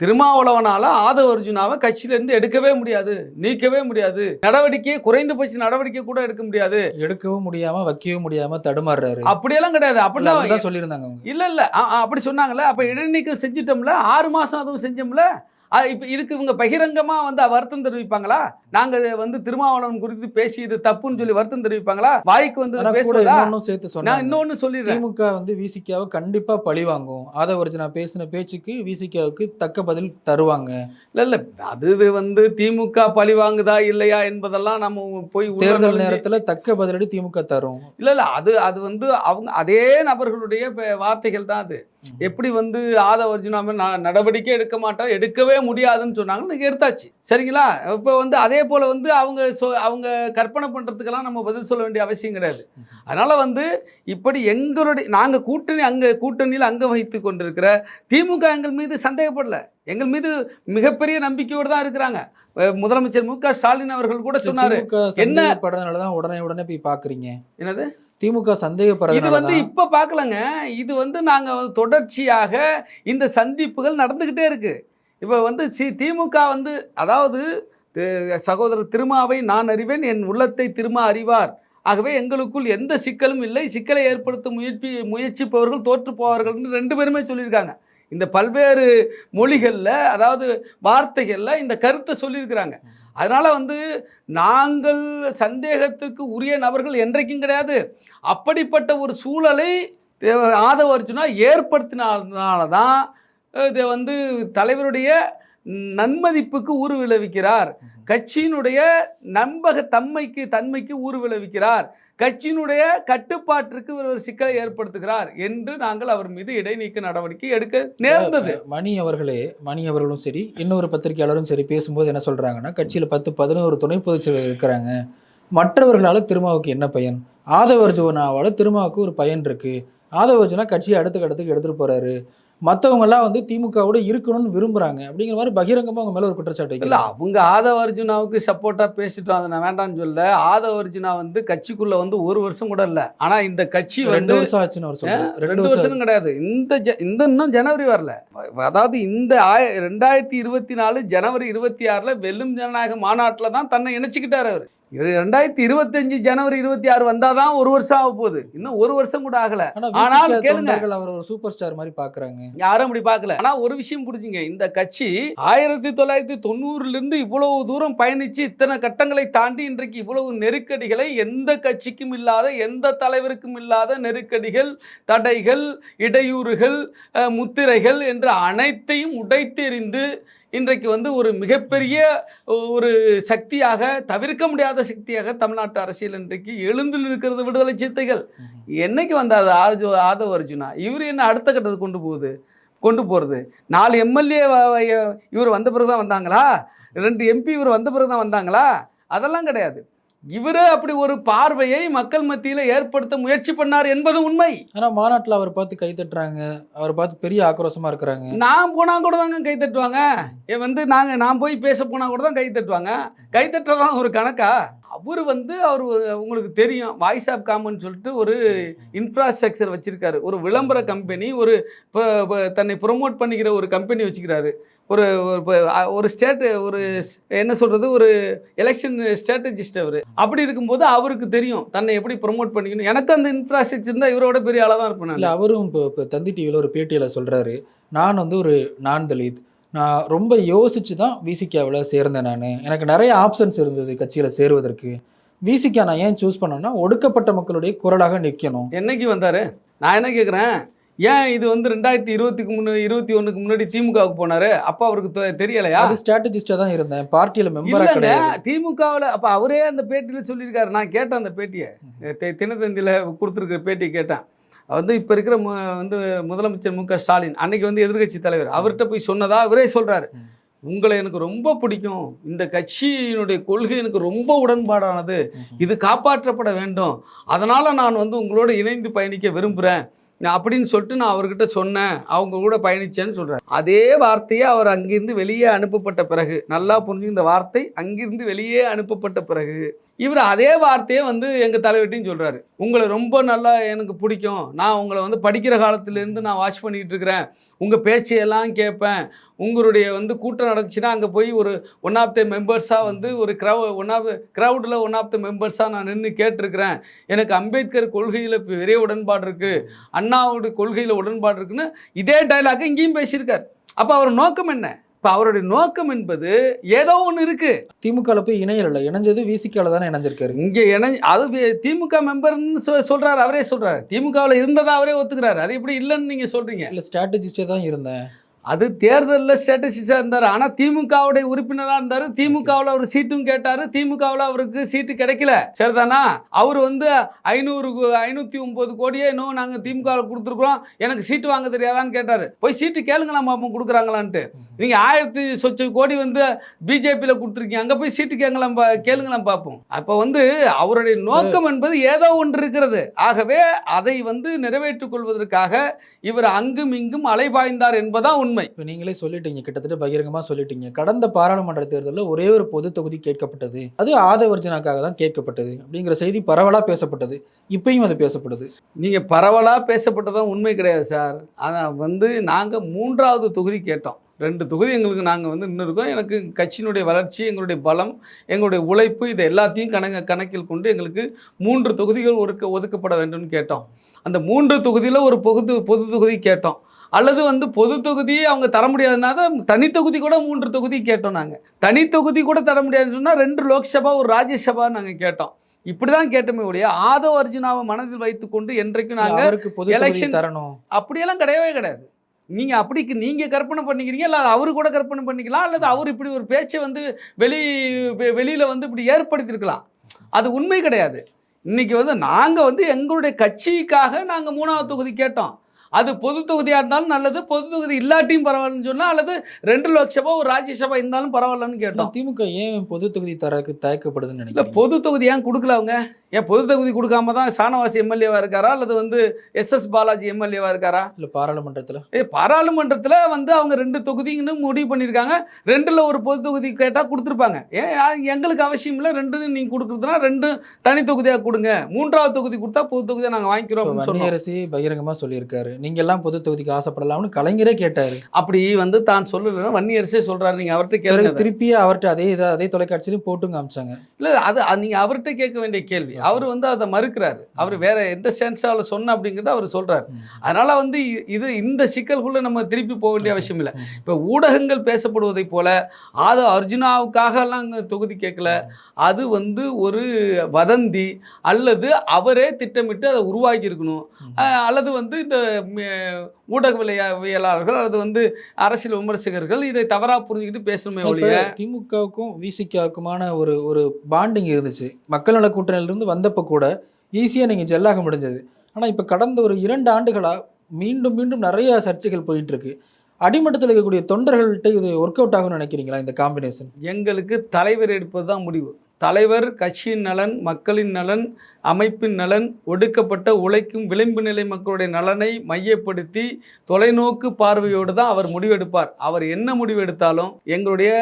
திருமாவளவனால ஆதவ அர்ஜுனாவை கட்சியிலேருந்து எடுக்கவே முடியாது நீக்கவே முடியாது. நடவடிக்கையை குறைந்தபட்ச நடவடிக்கை கூட எடுக்க முடியாது. எடுக்கவும் முடியாம வைக்கவும் முடியாம தடுமாறுறாரு. அப்படியெல்லாம் கிடையாது. அப்படிலாம் சொல்லியிருந்தாங்க இல்ல இல்ல. அப்படி சொன்னாங்கல்ல. அப்ப இடைநீக்கம் செஞ்சிட்டோம்ல. ஆறு மாசம் அதுவும் செஞ்சோம்ல. இப்ப இதுக்கு இவங்க பகிரங்கமா வந்து வருத்தம் தெரிவிப்பாங்களா? நாங்க இதை வந்து திருமாவளவன் குறித்து பேசியது தப்புன்னு சொல்லி வருத்தம் தெரிவிப்பாங்களா? வாய்க்கு வந்து இன்னொன்னும் சேர்த்து நான் சொன்னாங்க. இன்னொன்னு சொல்லிடுறேன். திமுக வந்து விசிகாவை கண்டிப்பா பழி வாங்கும். ஆதவர்ஜனா பேசின பேச்சுக்கு விசிகாவுக்கு தக்க பதில் தருவாங்க. இல்ல இல்ல. அது இது வந்து திமுக பழி வாங்குதா இல்லையா என்பதெல்லாம் நம்ம போய் தேர்தல் நேரத்துல தக்க பதிலடி திமுக தரும். இல்ல இல்ல. அது அது வந்து அவங்க அதே நபர்களுடைய வார்த்தைகள் தான் அது. எப்படி வந்து ஆதவ அர்ஜுனாம நான் நடவடிக்கை எடுக்க மாட்டார் எடுக்கவே முடியாதுன்னு சொன்னாங்க இன்னைக்கு எடுத்தாச்சு. சரிங்களா? இப்போ வந்து அதே போல வந்து அவங்க சொ அவங்க கற்பனை பண்றதுக்கெல்லாம் நம்ம பதில் சொல்ல வேண்டிய அவசியம் கிடையாது. அதனால வந்து இப்படி எங்களுடைய நாங்க கூட்டணி அங்க கூட்டணியில் அங்க வைத்து கொண்டிருக்கிற திமுக எங்கள் மீது சந்தேகப்படல. எங்கள் மீது மிகப்பெரிய நம்பிக்கையோடு தான் இருக்கிறாங்க. முதலமைச்சர் மு க ஸ்டாலின் அவர்கள் கூட சொன்னாரு. என்ன- சந்தேகப்படுறதுனாலதான் உடனே உடனே போய் பாக்குறீங்க. என்னது? திமுக இது வந்து இப்ப பார்க்கலங்க இது வந்து நாங்க வந்து தொடர்ச்சியாக இந்த சந்திப்புகள் நடந்துகிட்டே இருக்கு. இப்போ வந்து சி திமுக வந்து அதாவது சகோதரர் திருமாவை நான் அறிவேன் என் உள்ளத்தை திருமா அறிவார். ஆகவே எங்களுக்குள் எந்த சிக்கலும் இல்லை. சிக்கலை ஏற்படுத்த முயற்சி முயற்சிப்பவர்கள் தோற்று போவார்கள்னு ரெண்டு பேருமே சொல்லியிருக்காங்க. இந்த பல்வேறு மொழிகளில் அதாவது வார்த்தைகளில் இந்த கருத்தை சொல்லியிருக்கிறாங்க. அதனால் வந்து நாங்கள் சந்தேகத்துக்கு உரிய நபர்கள் என்றைக்கும் கிடையாது. அப்படிப்பட்ட ஒரு சூழலை ஆதவ அர்ஜுனா ஏற்படுத்தினால தான் இதை வந்து தலைவருடைய நன்மதிப்புக்கு ஊறு விளைவிக்கிறார். கட்சியினுடைய நம்பக தன்மைக்கு தன்மைக்கு ஊறு விளைவிக்கிறார். கட்சியினுடைய கட்டுப்பாட்டிற்கு ஒரு ஒரு சிக்கலை ஏற்படுத்துகிறார் என்று நாங்கள் அவர் மீது இடைநீக்க நடவடிக்கை எடுக்க நேர்ந்தது. மணி அவர்களே மணி அவர்களும் சரி இன்னொரு பத்திரிகையாளரும் சரி பேசும்போது என்ன சொல்றாங்கன்னா கட்சியில பத்து பதினோரு துணை பொதுச் செயலர் இருக்கிறாங்க. மற்றவர்களால திருமாவுக்கு என்ன பயன்? ஆதவர்ஜுவனாவால திருமாவுக்கு ஒரு பயன் இருக்கு. ஆதவர்ஜுனா கட்சியை அடுத்த கட்டத்துக்கு எடுத்துட்டு போறாரு. மத்தவங்க எல்லாம் வந்து திமுகவோட இருக்கணும்னு விரும்புறாங்க. அப்படிங்கிற மாதிரி பகிரங்கமா அவங்க மேல ஒரு குற்றச்சாட்டு இல்ல அவங்க ஆதவ அர்ஜுனாவுக்கு சப்போர்ட்டா பேசிட்டோம். அதை நான் வேண்டாம்னு சொல்ல ஆதவ அர்ஜுனா வந்து கட்சிக்குள்ள வந்து ஒரு வருஷம் கூட இல்ல. ஆனா இந்த கட்சி ரெண்டு வருஷம் ஆச்சுன்னு சொல்றாரு. ரெண்டு வருஷம். வருஷம் கிடையாது. இந்த ஜ- இந்த இன்னும் ஜனவரி வரல. அதாவது இந்த ஆய- ரெண்டாயிரத்தி இருபத்தி நாலு ஜனவரி இருபத்தி ஆறுல வெல்லும் ஜனநாயக மாநாட்டில் தான் தன்னை இணைச்சிக்கிட்டாரு அவர். ரெண்டாயிரத்தி இருபத்தஞ்சு ஜனவரி இருபத்தி ஆறு வந்தாதான் ஒரு வருஷம் ஆக போகுது. இன்னும் ஒரு வருஷம் கூட ஆகல. ஆனா ஆனால் கேளுங்க. அவர் ஒரு சூப்பர் ஸ்டார் மாதிரி பாக்குறாங்க யாரும் அப்படி பார்க்கல. ஆனா ஒரு விஷயம் புரிஞ்சுங்க. இந்த கட்சி ஆயிரத்தி தொள்ளாயிரத்தி தொண்ணூறுல இருந்து இவ்வளவு தூரம் பயணிச்சு இத்தனை கட்டங்களை தாண்டி இன்றைக்கு இவ்வளவு நெருக்கடிகளை எந்த கட்சிக்கும் இல்லாத எந்த தலைவருக்கும் இல்லாத நெருக்கடிகள் தடைகள் இடையூறுகள் முத்திரைகள் என்ற அனைத்தையும் உடைத்தெறிந்து இன்றைக்கு வந்து ஒரு மிகப்பெரிய ஒரு சக்தியாக தவிர்க்க முடியாத சக்தியாக தமிழ்நாட்டு அரசியல் இன்றைக்கு எழுந்து நிற்கிறது விடுதலை சிறுத்தைகள். என்னைக்கு வந்தாது ஆர்ஜோ ஆதவ அர்ஜுனா? இவர் என்ன அடுத்த கட்டத்துக்கு கொண்டு போகுது? கொண்டு போகிறது நாலு எம்எல்ஏ இவர் வந்த பிறகு தான் வந்தாங்களா? ரெண்டு எம்பி இவர் வந்த பிறகு தான் வந்தாங்களா? அதெல்லாம் கிடையாது. இவரே அப்படி ஒரு பார்வையை மக்கள் மத்தியில் ஏற்படுத்த முயற்சி பண்ணார் என்பது உண்மை. ஆனா மாநாட்டுல அவர் பார்த்து கை தட்டுறாங்க. அவரை பார்த்து பெரிய ஆக்ரோஷமா இருக்கிறாங்க. நான் போனால் கூட தாங்க கை தட்டுவாங்க. வந்து நாங்கள் நான் போய் பேச போனால் கூட தான் கை தட்டுவாங்க. கை தட்டுறதான் ஒரு கணக்கா? அவர் வந்து அவர் உங்களுக்கு தெரியும். வாய்ஸ் ஆஃப் காமன் சொல்லிட்டு ஒரு இன்ஃப்ராஸ்ட்ரக்சர் வச்சிருக்காரு. ஒரு விளம்பர கம்பெனி ஒரு தன்னை ப்ரொமோட் பண்ணிக்கிற ஒரு கம்பெனி வச்சுக்கிறாரு ஒரு ஒரு அ- ஒரு ஸ்டேட் ஒரு ஸ்- என்ன சொல்றது ஒரு எலெக்ஷன் ஸ்ட்ராட்டஜிஸ்ட் அவர். அப்படி இருக்கும்போது அவருக்கு தெரியும் தன்னை எப்படி ப்ரொமோட் பண்ணிக்கணும். எனக்கு அந்த இன்ஃப்ராஸ்ட்ரக்சர் இருந்தால் இவரோட பெரிய ஆளாக தான் இருப்பேன் இல்ல அவரும் இப்போ இப்போ தந்தி டிவியில் ஒரு பேட்டியில சொல்றாரு நான் வந்து ஒரு நான் தலித். நான் ரொம்ப யோசிச்சு தான் விசிகாவில் சேர்ந்தேன் நான். எனக்கு நிறைய ஆப்ஷன்ஸ் இருந்தது கட்சியில் சேருவதற்கு. விசிகா நான் ஏன் சூஸ் பண்ணேன்னா ஒடுக்கப்பட்ட மக்களுடைய குரலாக நிற்கணும் என்னைக்கு வந்தாரு? நான் என்ன கேட்குறேன் ஏன் இது வந்து ரெண்டாயிரத்தி இருபத்துக்கு முன்ன இருபத்தி ஒண்ணுக்கு முன்னாடி திமுகவுக்கு போனாரு? அப்போ அவருக்கு தெ- தெரியலையா? அது ஸ்ட்ராட்டஜிஸ்டா தான் இருந்தேன். பார்ட்டியில மெம்பரா திமுகவில் அப்போ அவரே அந்த பேட்டியில் சொல்லியிருக்காரு. நான் கேட்டேன் அந்த பேட்டியை. தினத்தந்தியில் கொடுத்துருக்க பேட்டியை கேட்டேன். வந்து இப்போ இருக்கிற மு வந்து முதலமைச்சர் மு க ஸ்டாலின் அன்னைக்கு வந்து எதிர்க்கட்சி தலைவர். அவர்கிட்ட போய் சொன்னதா அவரே சொல்கிறாரு. உங்களை எனக்கு ரொம்ப பிடிக்கும். இந்த கட்சியினுடைய கொள்கை எனக்கு ரொம்ப உடன்பாடானது. இது காப்பாற்றப்பட வேண்டும். அதனால் நான் வந்து உங்களோட இணைந்து பயணிக்க விரும்புகிறேன் அப்படின்னு சொல்லிட்டு நான் அவர்கிட்ட சொன்னேன். அவங்க கூட பயணிச்சேன்னு சொல்கிறார் அதே வார்த்தையை அவர் அங்கிருந்து வெளியே அனுப்பப்பட்ட பிறகு நல்லா புரிஞ்சு இந்த வார்த்தை அங்கிருந்து வெளியே அனுப்பப்பட்ட பிறகு இவர் அதே வார்த்தையை வந்து எங்கள் தலைவர்கிட்டையும் சொல்கிறாரு உங்களை ரொம்ப நல்லா எனக்கு பிடிக்கும். நான் உங்களை வந்து படிக்கிற காலத்துலேருந்து நான் வாட்ச் பண்ணிக்கிட்டு இருக்கிறேன். உங்கள் பேச்சையெல்லாம் கேட்பேன். உங்களுடைய வந்து கூட்டம் நடந்துச்சுன்னா அங்கே போய் ஒரு ஒன் ஆஃப் த மெம்பர்ஸாக வந்து ஒரு க்ரௌ ஒன் ஆஃப் க்ரௌடில் ஒன் ஆஃப் த மெம்பர்ஸாக நான் நின்று கேட்டிருக்கிறேன். எனக்கு அம்பேத்கர் கொள்கையில் பெரிய உடன்பாடு இருக்குது அண்ணாவுடைய கொள்கையில் உடன்பாடு இருக்குன்னு இதே டைலாக் இங்கேயும் பேசியிருக்கார். அப்போ அவர் நோக்கம் என்ன? இப்போ அவருடைய நோக்கம் என்பது ஏதோ ஒன்று இருக்குது திமுகவில் போய் இணையல இணைஞ்சது விசிகால தானே இணைஞ்சிருக்காரு. இங்கே இணை அது திமுக மெம்பர்னு சொ சொல்கிறாரு அவரே சொல்கிறாரு திமுகவில் இருந்ததா அவரே ஒத்துக்கிறாரு. அது எப்படி இல்லைன்னு நீங்கள் சொல்கிறீங்க இல்ல ஸ்ட்ராட்டஜிஸ்டே தான் இருந்தேன். அது தேர்தலில் ஸ்ட்ராட்டஜிஸ்டாக இருந்தார். ஆனால் திமுகவுடைய உறுப்பினராக இருந்தார். திமுகவில் அவர் சீட்டும் கேட்டார். திமுகவில் அவருக்கு சீட்டு கிடைக்கல. சரிதானா? அவர் வந்து ஐநூறு ஐநூற்றி ஒம்பது கோடியே இன்னும் நாங்கள் திமுகவில் கொடுத்துருக்குறோம். எனக்கு சீட்டு வாங்க தெரியாதான்னு கேட்டார். போய் சீட்டு கேளுங்களா பார்ப்போம் கொடுக்குறாங்களான்ட்டு. நீங்கள் ஆயிரத்தி சொச்ச கோடி வந்து பிஜேபியில் கொடுத்துருக்கீங்க. அங்கே போய் சீட்டு கேங்கலாம் பா கேளுங்களாம் பார்ப்போம் அப்போ வந்து அவருடைய நோக்கம் என்பது ஏதோ ஒன்று இருக்கிறது. ஆகவே அதை வந்து நிறைவேற்றிக் கொள்வதற்காக இவர் அங்கும் இங்கும் அலைபாய்ந்தார் என்பதான் உண்மை. இப்போ நீங்களே சொல்லிட்டீங்க கிட்டத்தட்ட பகிரங்கமா சொல்லிட்டீங்க. கடந்த பாராளுமன்ற தேர்தலில் ஒரே ஒரு பொது தொகுதி கேட்கப்பட்டது. அது ஆதவர்ஜனாக்காக தான் கேட்கப்பட்டது அப்படிங்கிற செய்தி பரவலா பேசப்பட்டது. இப்பயும் அது பேசப்படுது. நீங்கள் பரவலாக பேசப்பட்டதும் உண்மை கிடையாது சார். ஆனால் வந்து நாங்கள் மூன்றாவது தொகுதி கேட்டோம். ரெண்டு தொகுதி எங்களுக்கு நாங்கள் வந்து இன்னும் இருக்கோம். எனக்கு கட்சியினுடைய வளர்ச்சி எங்களுடைய பலம் எங்களுடைய உழைப்பு இதை எல்லாத்தையும் கணக்க கணக்கில் கொண்டு எங்களுக்கு மூன்று தொகுதிகள் ஒதுக்க ஒதுக்கப்பட வேண்டும்னு கேட்டோம். அந்த மூன்று தொகுதியில் ஒரு பொது பொது தொகுதி கேட்டோம். அல்லது வந்து பொது தொகுதியை அவங்க தர முடியாதுன்னா தான் தனி தொகுதி கூட மூன்று தொகுதி கேட்டோம் நாங்கள் தனி தொகுதி கூட தர முடியாதுன்னு சொன்னால் ரெண்டு லோக்சபா ஒரு ராஜ்யசபா நாங்கள் கேட்டோம். இப்படி தான் கேட்டோமே ஒழிய ஆதவ அர்ஜுனாவை மனதில் வைத்துக்கொண்டு என்றைக்கும் நாங்கள் election- தரணும். அப்படியெல்லாம் கிடையவே கிடையாது. நீங்க அப்படிக்கு நீங்க கற்பனை பண்ணிக்கிறீங்க இல்ல அவரு கூட கற்பனை பண்ணிக்கலாம் அல்லது அவர் இப்படி ஒரு பேச்சை வந்து வெளி வெளியில வந்து இப்படி ஏற்படுத்தியிருக்கலாம். அது உண்மை கிடையாது. இன்னைக்கு வந்து நாங்க வந்து எங்களுடைய கட்சிக்காக நாங்க மூணாவது தொகுதி கேட்டோம். அது பொது தொகுதியாக இருந்தாலும் நல்லது பொது தொகுதி இல்லாட்டியும் பரவாயில்லன்னு சொன்னால் அல்லது ரெண்டு லோக்சபா ஒரு ராஜ்யசபா இருந்தாலும் பரவாயில்லன்னு கேட்டோம். திமுக ஏன் பொது தொகுதி தரக்கு தயக்கப்படுதுன்னு நினைக்கிறீங்க? பொது தொகுதி ஏன் கொடுக்கல அவங்க? ஏன் பொது தொகுதி கொடுக்காம தான் சானவாசி எம்எல்ஏவா இருக்காரா? அல்லது வந்து எஸ்எஸ் பாலாஜி எம்எல்ஏவா இருக்காரா? இல்ல பாராளுமன்றத்துல. ஏ பாராளுமன்றத்தில் வந்து அவங்க ரெண்டு தொகுதிங்கன்னு முடிவு பண்ணியிருக்காங்க. ரெண்டில் ஒரு பொது தொகுதி கேட்டால் கொடுத்துருப்பாங்க. ஏன் எங்களுக்கு அவசியம் இல்லை. ரெண்டு நீங்கள் கொடுக்குறதுனா ரெண்டு தனி தொகுதியாக கொடுங்க. மூன்றாவது தொகுதி கொடுத்தா பொது தொகுதியை நாங்கள் வாங்கிக்கிறோம் இப்ப அப்படின்னு சொன்னோம் வன்னியரசி பகிரங்கமா சொல்லியிருக்காரு. நீங்க எல்லாம் பொது தொகுதிக்கு ஆசைப்படலாம்னு கலைஞரே கேட்டாரு. அப்படி வந்து தான் சொல்லலைன்னா வன்னியரசே சொல்கிறாரு நீங்கள் அவர்கிட்ட கேளுங்க. திருப்பியே அவர்கிட்ட அதே இதை அதே தொலைக்காட்சியிலும் போட்டு காமிச்சாங்க. இல்லை அது அது நீங்கள் அவர்கிட்ட கேட்க வேண்டிய கேள்வி. அவர் வந்து அதை மறுக்கிறாரு. அவர் வேற எந்த சென்ஸால சொன்ன அப்படிங்கிறத அவர் சொல்றாரு. அதனால வந்து இது இந்த சிக்கல்குள்ள நம்ம திருப்பி போக வேண்டிய அவசியம் இல்லை. இப்போ ஊடகங்கள் பேசப்படுவதை போல ஆத அர்ஜுனாவுக்காகலாம் அங்கே தொகுதி கேட்கல. அது வந்து ஒரு வதந்தி அல்லது அவரே திட்டமிட்டு அதை உருவாக்கி இருக்கணும். அல்லது வந்து இந்த ம- ஊடகவியலாளர்கள் அல்லது வந்து அரசியல் விமர்சகர்கள் இதை தவறா புரிஞ்சுக்கிட்டு பேசணுமே ஒழிய திமுகவுக்கும் விசிகாவுக்குமான ஒரு ஒரு பாண்டிங் இருந்துச்சு. மக்கள் நல கூட்டணியிலிருந்து வந்தப்போ கூட ஈஸியாக நீங்கள் ஜெல்லாக முடிஞ்சது. ஆனால் இப்போ கடந்த ஒரு இரண்டு ஆண்டுகளாக மீண்டும் மீண்டும் நிறைய சர்ச்சைகள் போயிட்டுருக்கு. அடிமட்டத்தில் இருக்கக்கூடிய தொண்டர்கள்ட்ட இது ஒர்க் அவுட் ஆகும்னு நினைக்கிறீங்களா இந்த காம்பினேஷன் எங்களுக்கு தலைவர் எடுப்பது தான் முடிவு. தலைவர் கட்சியின் நலன் மக்களின் நலன் அமைப்பின் நலன் ஒடுக்கப்பட்ட உழைக்கும் விளிம்பு நிலை மக்களுடைய நலனை மையப்படுத்தி தொலைநோக்கு பார்வையோடு தான் அவர் முடிவெடுப்பார். அவர் என்ன முடிவு எடுத்தாலும் எங்களுடைய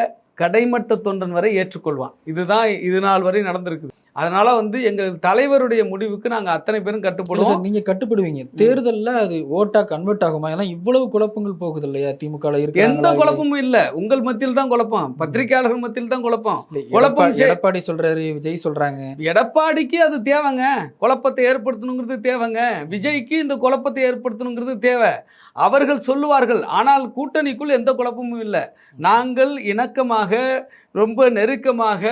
கடைமட்ட தொண்டன் வரை ஏற்றுக்கொள்வான். இதுதான் இது நாள் வரை நடந்திருக்குது. அதனால வந்து எங்கள் தலைவருடைய முடிவுக்கு நாங்கள் அத்தனை பேரும் கட்டுப்படுவோம். சார் நீங்க கட்டுப்படுவீங்க. தேர்தல்ல அது ஓட்டா கன்வெர்ட் ஆகுமா? ஏன்னா இவ்வளவு குழப்பங்கள் போகுது இல்லையா? திமுக எந்த குழப்பமும் இல்லை. உங்கள் மத்தியில் தான் குழப்பம். பத்திரிகையாளர்கள் மத்தியில் தான் குழப்பம். குழப்பம் எடப்பாடி சொல்றாரு விஜய் சொல்றாங்க. எடப்பாடிக்கு அது தேவைங்க. குழப்பத்தை ஏற்படுத்தணுங்கிறது தேவைங்க. விஜய்க்கு இந்த குழப்பத்தை ஏற்படுத்தணுங்கிறது தேவை. அவர்கள் சொல்லுவார்கள் ஆனால் கூட்டணிக்குள் எந்த குழப்பமும் இல்லை. நாங்கள் இணக்கமாக ரொம்ப நெருக்கமாக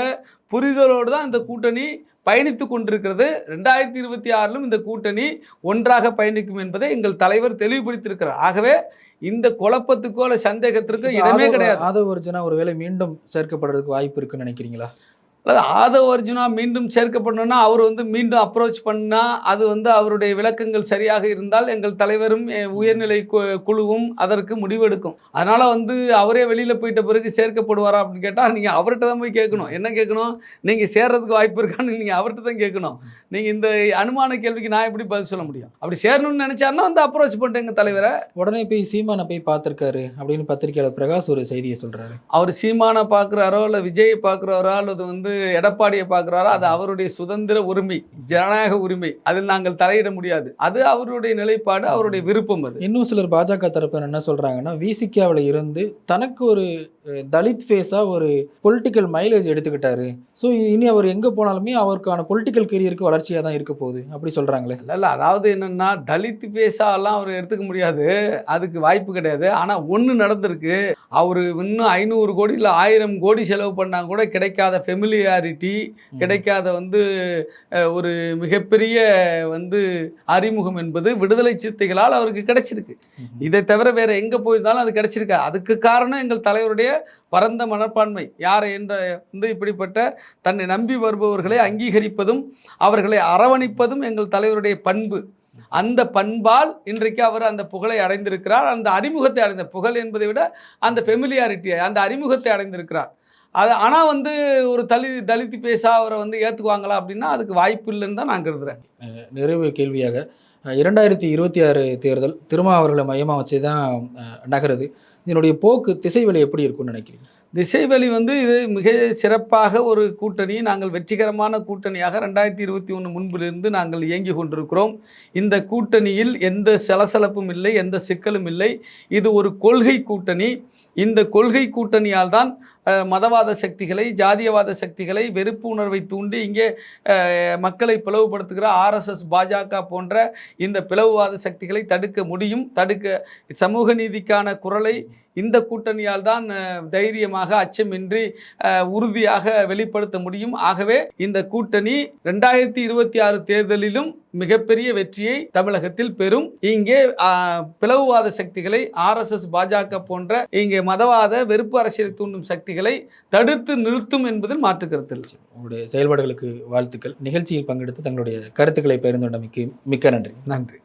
புரிதலோடு தான் இந்த கூட்டணி பயணித்து கொண்டிருக்கிறது. ரெண்டாயிரத்தி இருபத்தி ஆறிலும் இந்த கூட்டணி ஒன்றாக பயணிக்கும் என்பதை எங்கள் தலைவர் தெளிவுபடுத்தியிருக்கிறார். ஆகவே இந்த குழப்பத்துக்கோ அல்ல சந்தேகத்திற்கோ இடமே கிடையாது. ஆதவ அர்ஜுனா ஒருவேளை மீண்டும் சேர்க்கப்படுறதுக்கு வாய்ப்பு இருக்குன்னு நினைக்கிறீங்களா? அதாவது ஆதவ அர்ஜுனா மீண்டும் சேர்க்கப்படணும்னா அவர் வந்து மீண்டும் அப்ரோச் பண்ணால் அது வந்து அவருடைய விளக்கங்கள் சரியாக இருந்தால் எங்கள் தலைவரும் உயர்நிலை கு- குழுவும் அதற்கு முடிவெடுக்கும். அதனால் வந்து அவரே வெளியில் போயிட்ட பிறகு சேர்க்கப்படுவாரா அப்படின்னு கேட்டால் நீங்கள் அவர்கிட்ட தான் போய் கேட்கணும். என்ன கேட்கணும்? நீங்கள் சேர்றதுக்கு வாய்ப்பு இருக்கான்னு நீங்கள் அவர்கிட்ட தான் கேட்கணும். நீங்க இந்த அனுமான கேள்விக்கு நான் எப்படி பதில் சொல்ல முடியும்? அப்படி சேரணும்னு நினைச்சாருன்னா வந்து அப்ரோச் பண்ணிட்டு எங்க தலைவரை. உடனே போய் சீமானை போய் பார்த்திருக்காரு அப்படின்னு பத்திரிகையாளர் பிரகாஷ் ஒரு செய்தியை சொல்றாரு. அவர் சீமானை பார்க்குறாரோ இல்லை விஜயை பார்க்குறாரோ அல்லது வந்து எடப்பாடியை பார்க்குறாரோ அது அவருடைய சுதந்திர உரிமை ஜனநாயக உரிமை. அதில் நாங்கள் தலையிட முடியாது. அது அவருடைய நிலைப்பாடு அவருடைய விருப்பம் அது. இன்னும் சிலர் பாஜக தரப்பினர் என்ன சொல்றாங்கன்னா விசிகாவில் இருந்து தனக்கு ஒரு தலித் ஃபேஸா ஒரு பொலிட்டிக்கல் மைலேஜ் எடுத்துக்கிட்டாரு. ஸோ இனி அவர் எங்க போனாலுமே அவருக்கான பொலிட்டிக்கல் கெரியருக்கு வளர்ச்சியா தான் இருக்க போகுது. அப்படி சொல்றாங்களே. இல்ல இல்ல அதாவது என்னன்னா தலித் பேசாலாம் அவர் எடுத்துக்க முடியாது. அதுக்கு வாய்ப்பு கிடையாது. ஆனால் ஒன்று நடந்திருக்கு. அவர் இன்னும் ஐநூறு கோடி இல்லை ஆயிரம் கோடி செலவு பண்ணா கூட கிடைக்காத ஃபெமிலியாரிட்டி கிடைக்காத வந்து ஒரு மிகப்பெரிய வந்து அறிமுகம் என்பது விடுதலை சிறுத்தைகளால் அவருக்கு கிடைச்சிருக்கு. இதை தவிர வேற எங்க போயிருந்தாலும் அது கிடைச்சிருக்கா அதுக்கு காரணம் எங்கள் தலைவருடைய பரந்த மனப்பான்மை. யார் என்ற வந்து இப்படிப்பட்ட தன்னை நம்பி வருபவர்களை அங்கீகரிப்பதும் அவர்களை அரவணைப்பதும் எங்கள் தலைவருடைய பண்பு. அந்த பண்பால் இன்றைக்கு அவர் அந்த புகழை அடைந்திருக்கிறார். அந்த அறிமுகத்தை அடைந்த புகழ் என்பதை விட அந்த ஃபெமிலியாரிட்டியை அந்த அறிமுகத்தை அடைந்திருக்கிறார். அது ஆனால் வந்து ஒரு தலி தலித்து பேசா அவரை வந்து ஏற்றுக்குவாங்களா அப்படின்னா அதுக்கு வாய்ப்பு இல்லைன்னு தான் நான் கருதுகிறேன் நிறைவு கேள்வியாக இரண்டாயிரத்தி இருபத்தி ஆறு தேர்தல் திருமாவர்களை மையமாக வச்சு தான் நகருது. இதனுடைய போக்கு திசைவெளி எப்படி இருக்கும்னு நினைக்கிறீங்க? திசைவெளி வந்து இது மிக சிறப்பாக ஒரு கூட்டணி நாங்கள் வெற்றிகரமான கூட்டணியாக ரெண்டாயிரத்தி இருபத்தி ஒன்று முன்பிலிருந்து நாங்கள் இயங்கி கொண்டிருக்கிறோம். இந்த கூட்டணியில் எந்த சலசலப்பும் இல்லை எந்த சிக்கலும் இல்லை. இது ஒரு கொள்கை கூட்டணி. இந்த கொள்கை கூட்டணியால் தான் மதவாத சக்திகளை ஜாதியவாத சக்திகளை வெறுப்பு உணர்வை தூண்டி இங்கே மக்களை பிளவுபடுத்துகிற ஆர்எஸ்எஸ் பாஜக போன்ற இந்த பிளவுவாத சக்திகளை தடுக்க முடியும். தடுக்க சமூக நீதிக்கான குரலை இந்த கூட்டணியால் தான் தைரியமாக அச்சமின்றி உறுதியாக வெளிப்படுத்த முடியும். ஆகவே இந்த கூட்டணி ரெண்டாயிரத்தி இருபத்தி ஆறு தேர்தலிலும் மிகப்பெரிய வெற்றியை தமிழகத்தில் பெறும். இங்கே பிளவுவாத சக்திகளை ஆர்எஸ்எஸ் பாஜக போன்ற இங்கே மதவாத வெறுப்பு அரசியலை தூண்டும் சக்திகள் தடுத்து நிறுத்தும் என்பதில் மாற்று கருத்து இல்லை. உங்களுடைய செயல்பாடுகளுக்கு வாழ்த்துக்கள். நிகழ்ச்சியில் பங்கெடுத்து தங்களுடைய கருத்துக்களை பகிர்ந்து கொண்டமைக்கு மிக்க நன்றி. நன்றி.